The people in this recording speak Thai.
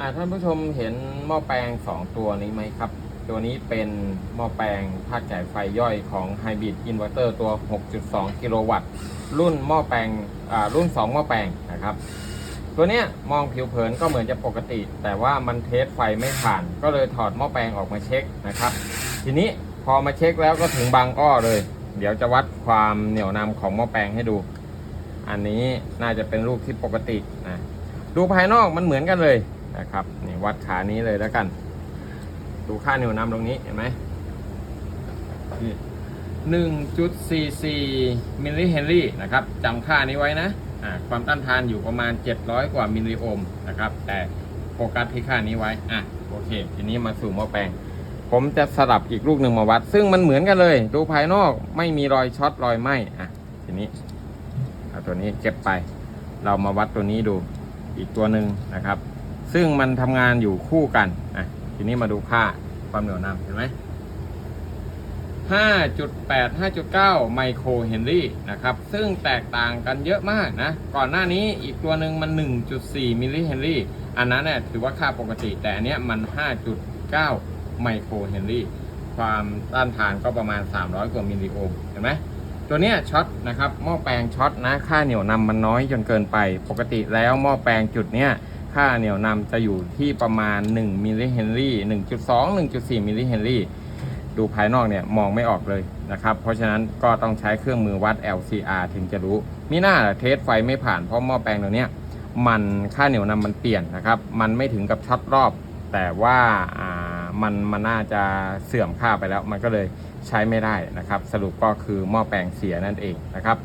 ่าท่านผู้ชมเห็นหม้อแปลง 2 ตัวนี้ไหมครับ ตัวนี้เป็นหม้อแปลงภาคจ่ายไฟย่อยของ Hybrid Inverter ตัว 6.2 กิโลวัตต์ รุ่นหม้อแปลงอ่ารุ่น 2 หม้อแปลงนะครับ ตัวเนี้ยมองผิวเผินก็เหมือนจะปกติ แต่ว่ามันเทสไฟไม่ผ่าน ก็เลยถอดหม้อแปลงออกมาเช็คนะครับ ทีนี้พอมาเช็คแล้วก็ถึงบางอ้อเลย เดี๋ยวจะวัดความเหนียวนำของหม้อแปลงให้ดู อันนี้น่าจะเป็นลูกที่ปกตินะ ดูภายนอกมันเหมือนกันเลย นะครับนี่วัดขานี้เลยแล้วกัน ดูค่าเหนียวนำตรงนี้เห็นไหมหนึ่งจุดสี่สี่มิลลิเฮนรี่นะครับจำค่านี้ไว้นะความต้านทานอยู่ประมาณ 700 กว่ามิลลิโอห์มนะครับ แต่โฟกัสที่ค่านี้ไว้อะโอเค ทีนี้มาสู่หม้อแปลง ผมจะสลับอีกลูกหนึ่งมาวัด ซึ่งมันเหมือนกันเลย ดูภายนอกไม่มีรอยช็อตรอยไหมอะทีนี้เอาตัวนี้เก็บไป เรามาวัดตัวนี้ดูอีกตัวหนึ่งนะครับ ซึ่งมันทำงานอยู่คู่กันอะทีนี้มาดูค่าความเหนียวนำเห็นไหม5.8 5.9 ไมโครเฮนรี่นะครับ ซึ่งแตกต่างกันเยอะมากนะ ก่อนหน้านี้อีกตัวหนึ่งมัน 1.4 มิลลิเฮนรี่ อันนั้นเนี่ยถือว่าค่าปกติ แต่อันเนี้ยมัน 5.9 ไมโครเฮนรี่ ความต้านทานก็ประมาณ 300 กว่ามิลลิโอห์ม เห็นไหม ตัวเนี้ยช็อตนะครับ หม้อแปลงช็อตนะ ค่าเหนี่ยวนำมันน้อยจนเกินไป ปกติแล้วหม้อแปลงจุดเนี้ย ค่าเหนี่ยวนำจะอยู่ที่ประมาณ 1มิลลิเฮนรี่1.2 1.4มิลลิเฮนรี่ดูภายนอกเนี่ยมองไม่ออกเลยนะครับ เพราะฉะนั้นก็ต้องใช้เครื่องมือวัด LCR ถึงจะรู้ มีหน้าเทสไฟไม่ผ่านเพราะหม้อแปลงตัวเนี้ยมันค่าเหนี่ยวนำมันเปลี่ยนนะครับ มันไม่ถึงกับช็อตรอบ แต่ว่ามันมันน่าจะเสื่อมค่าไปแล้ว มันก็เลยใช้ไม่ได้นะครับ สรุปก็คือหม้อแปลงเสียนั่นเองนะครับ